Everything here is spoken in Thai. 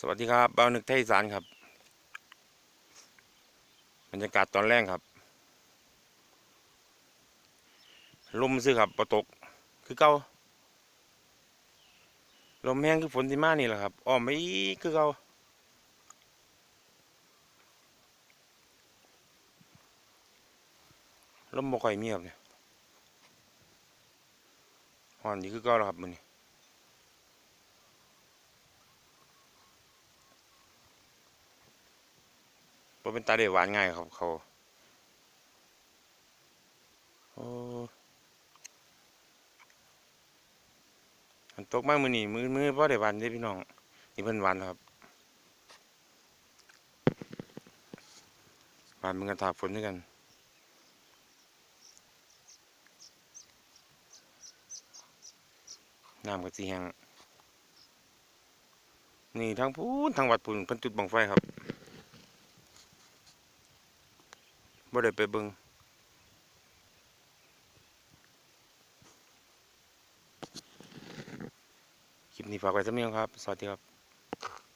สวัสดีครับบ้านึกไทยสารครับบรรยากาศตอนแรกครับลมซื้อครับปรตกคือเก่าลมแห้งคือฝนที่มานี่แหละครับอ้อมไปอีกคือเก่าลมบ่ค่อยมีครับเนี่ยฮ้อนนี่คือเก่าแล้วครับมื้อนี้ บ่เป็นตาได้หวานง่ายครับเขาโอ้มันตกมามือนี่มือมือพ่ได้หวานเด้พี่น้องนี่เพิ่นหวานครับหวานมือนกันถาฝนด้วยกันน้ำก็สีแห้งนี่ทางพูนทางวัดปุ่นเพิ่นจุดบังไฟครับ บ่ได้ไปเบิงคลิปนี้ฝากไว้สำเนียงครับ สวัสดีครับ